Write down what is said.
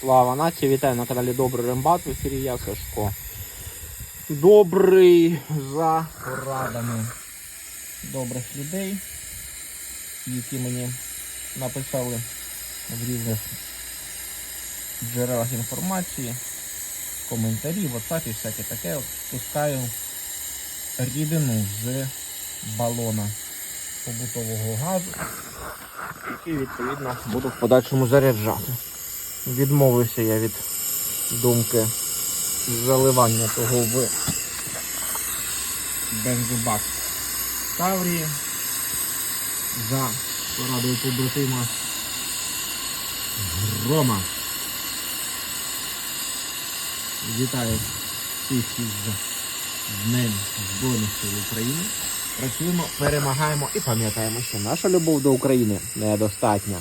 Слава нації, вітаю на каналі Добрий Рембат. В ефірі я Сашко. Добрий за порадами добрих людей, які мені написали в різних джерелах інформації, коментарі, WhatsApp і всяке таке. Спускаю рідину з балона побутового газу, який відповідно буду в подальшому заряджати. Відмовився я від думки заливання того в бензобак Таврії за порадою побратима Грома. Вітаю всіх із Днем Збройних сил України. Працюємо, перемагаємо і пам'ятаємо, що наша любов до України недостатня.